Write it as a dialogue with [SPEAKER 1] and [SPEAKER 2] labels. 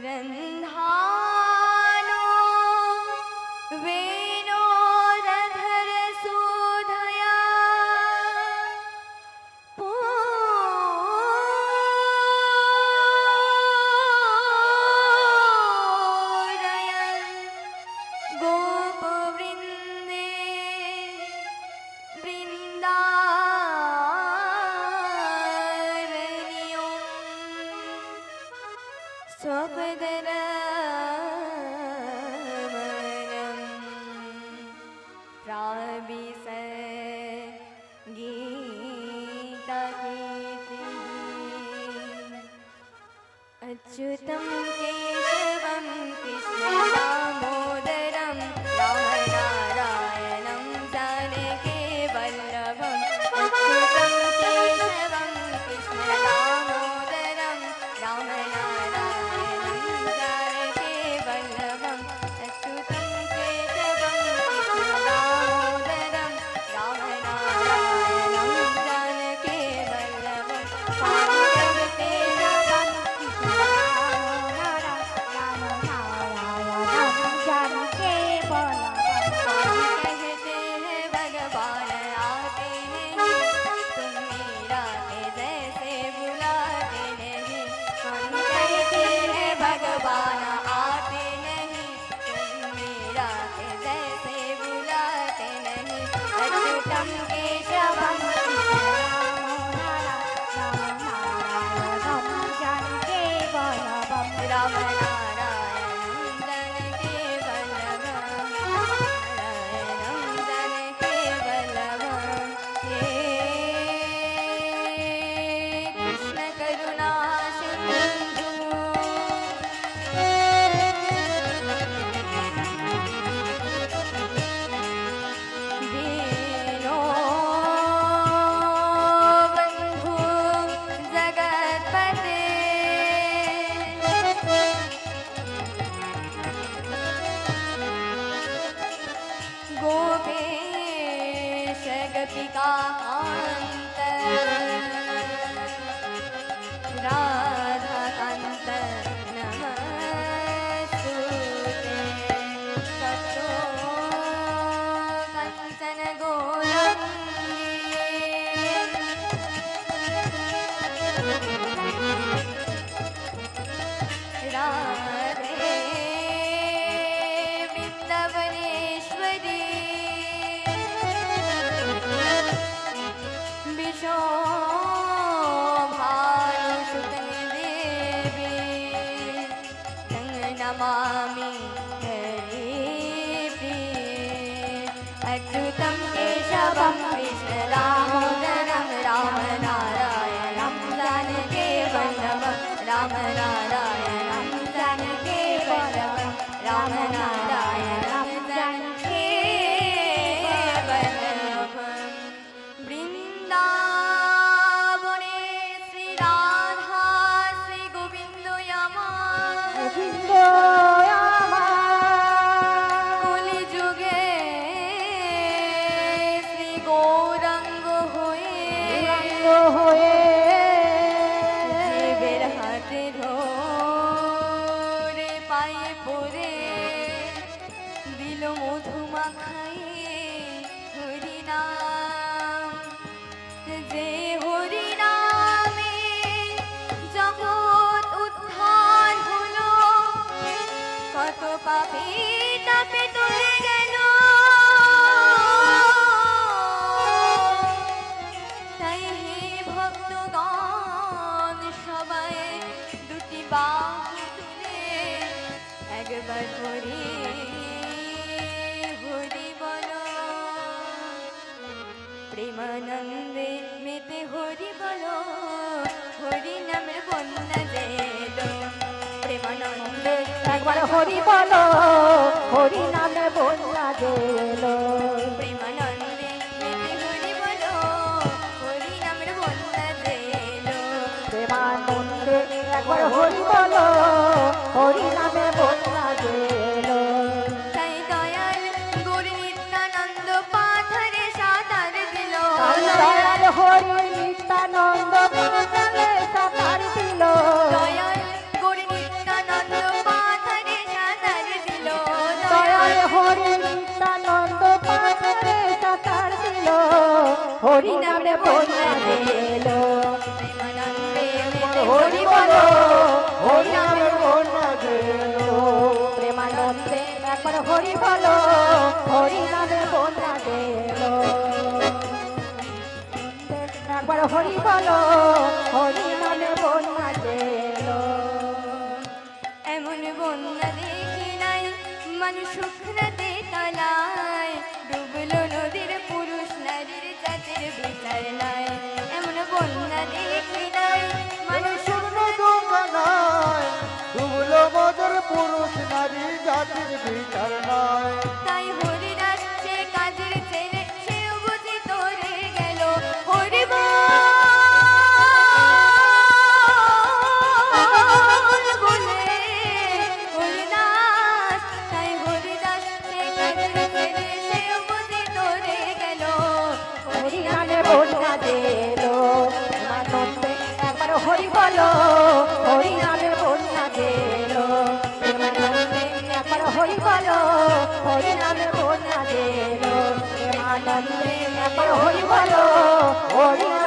[SPEAKER 1] Then how? अच्युतं के सखिका कान्त नमामि हरिप्रिय अच्युतं केशवं कृष्णदाम ভক্তগণ সবাই দুটি বা একবার করে হরি বল। প্রেমানন্দে মেতে হরি বল, হরি নামের বন্যা দেল প্রেমানন্দে
[SPEAKER 2] একবার হরি বল, হরি নামে বন্যা দেলো একবার হরি বলো হরি নামে বন্যা গেল
[SPEAKER 1] তাই দয়াল গুরু নিত্যানন্দ পাথরে সাতার দিল। দয়াল
[SPEAKER 2] হরি নিত্যানন্দ
[SPEAKER 1] পাথরে সাঁতার দিল। দয়াল
[SPEAKER 3] পাথরে সাঁতার
[SPEAKER 1] দিল। দয়াল হরি নিত্যানন্দ পাথরে সাঁতার দিল। হরি একবার হরি বলো হরি নামে বন্যা গেল।
[SPEAKER 2] একবার হরি বলো
[SPEAKER 1] হরি ওই বলো ওই